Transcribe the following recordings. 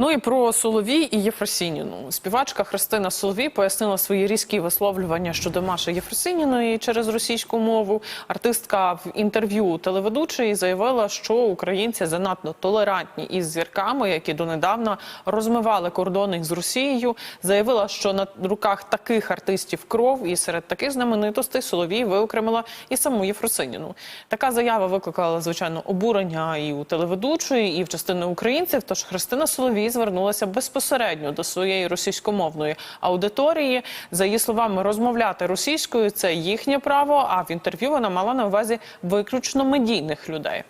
Ну і про Соловій і Єфросініну. Співачка Христина Соловій пояснила свої різкі висловлювання щодо Маші Єфросініної через російську мову. Артистка в інтерв'ю телеведучої заявила, що українці занадто толерантні із зірками, які донедавна розмивали кордони з Росією. Заявила, що на руках таких артистів кров, і серед таких знаменитостей Соловій виокремила і саму Єфросиніну. Така заява викликала звичайно обурення і у телеведучої, і в частини українців. Тож Христина Соловій звернулася безпосередньо до своєї російськомовної аудиторії. За її словами, розмовляти російською це їхнє право. А в інтерв'ю вона мала на увазі виключно медійних людей.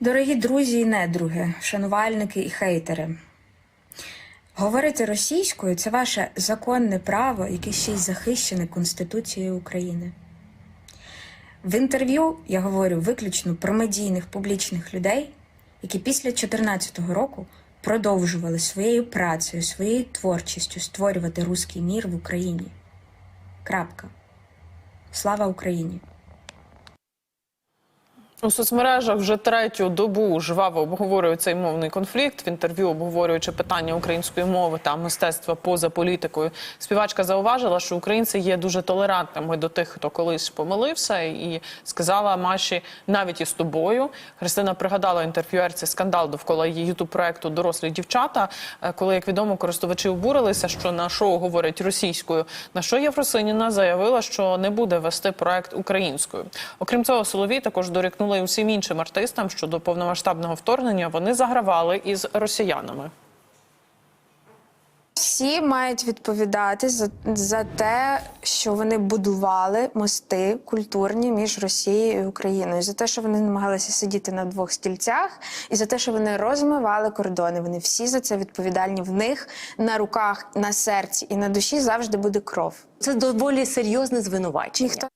Дорогі друзі і недруги, шанувальники і хейтери. Говорити російською це ваше законне право, яке ще й захищене Конституцією України. В інтерв'ю я говорю виключно про медійних публічних людей, які після 2014 року продовжували своєю працею, своєю творчістю створювати руський мір в Україні. Крапка. Слава Україні! У соцмережах вже третю добу жваво обговорюють цей мовний конфлікт. В інтерв'ю обговорюючи питання української мови та мистецтва поза політикою. Співачка зауважила, що українці є дуже толерантними до тих, хто колись помилився, і сказала Маші навіть із тобою. Христина пригадала інтерв'юерці скандал довкола її ютуб проекту Дорослі дівчата, е, коли як відомо користувачі обурилися, що на шоу говорять російською. На що Єфросиніна заявила, що не буде вести проект українською. Окрім цього, Соловій також й усім іншим артистам, що до повномасштабного вторгнення вони загравали із росіянами. Всі мають відповідати за, за те, що вони будували мости культурні між Росією і Україною, за те, що вони намагалися сидіти на двох стільцях, і за те, що вони розмивали кордони. Вони всі за це відповідальні. В них на руках, на серці і на душі завжди буде кров. Це доволі серйозне звинувачення. Ніхто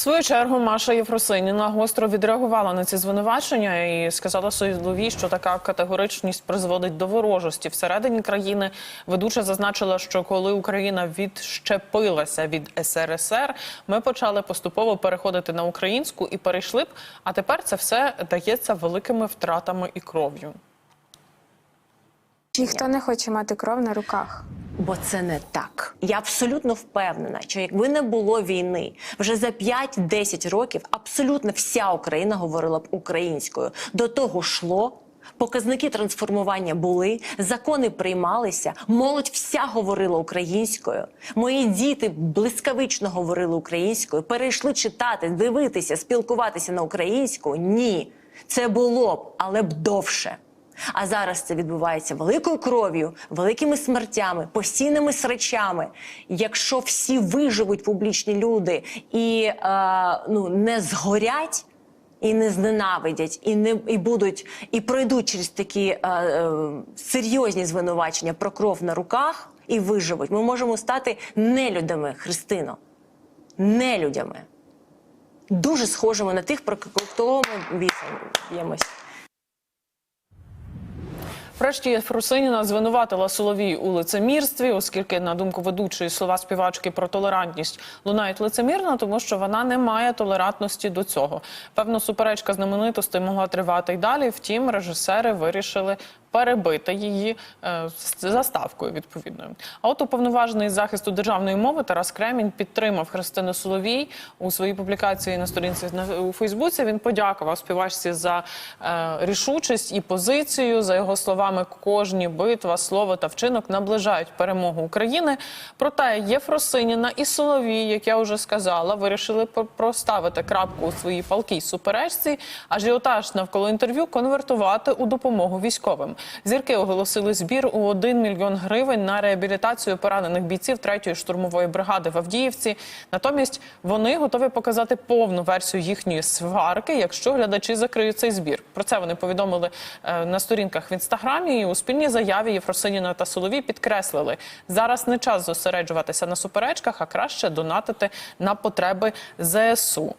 В свою чергу Маша Єфросиніна гостро відреагувала на ці звинувачення і сказала Соловій, що така категоричність призводить до ворожості всередині країни. Ведуча зазначила, що коли Україна відщепилася від СРСР, ми почали поступово переходити на українську і перейшли б. А тепер це все дається великими втратами і кров'ю. Ніхто не хоче мати кров на руках. Бо це не так. Я абсолютно впевнена, що якби не було війни, вже за 5-10 років абсолютно вся Україна говорила б українською. До того йшло. Показники трансформування були, закони приймалися, молодь вся говорила українською. Мої діти блискавично говорили українською, перейшли читати, дивитися, спілкуватися на українську. Ні, це було б, але б довше. А зараз це відбувається великою кров'ю, великими смертями, постійними срачами. Якщо всі виживуть публічні люди і е, ну, не згорять. І не зненавидять, і не і будуть, і пройдуть через такі е, е, серйозні звинувачення про кров на руках і виживуть. Ми можемо стати нелюдами, Христино. Нелюдями. Дуже схожими на тих, про кого ми б'ємось. Врешті Фрусиніна звинуватила Соловій у лицемірстві, оскільки, на думку ведучої, слова співачки про толерантність лунають лицемірно, тому що вона не має толерантності до цього. Певно, суперечка знаменитостей могла тривати й далі. Втім, режисери вирішили перебити її е, заставкою відповідною. А от уповноважений захисту державної мови Тарас Кремінь підтримав Христину Соловій у своїй публікації на сторінці у Фейсбуці. Він подякував співачці за е, рішучість і позицію. За його словами, кожні битва, слово та вчинок наближають перемогу України. Проте Єфросиніна і Соловій, як я вже сказала, вирішили про- проставити крапку у своїй палкій суперечці. Ажіотаж навколо інтерв'ю конвертувати у допомогу військовим. Зірки оголосили збір у 1 мільйон гривень на реабілітацію поранених бійців 3-ї штурмової бригади в Авдіївці. Натомість вони готові показати повну версію їхньої сварки, якщо глядачі закриють цей збір. Про це вони повідомили е, на сторінках в інстаграмі. І у спільній заяві Єфросиніна та Соловій підкреслили, зараз не час зосереджуватися на суперечках, а краще донатити на потреби ЗСУ.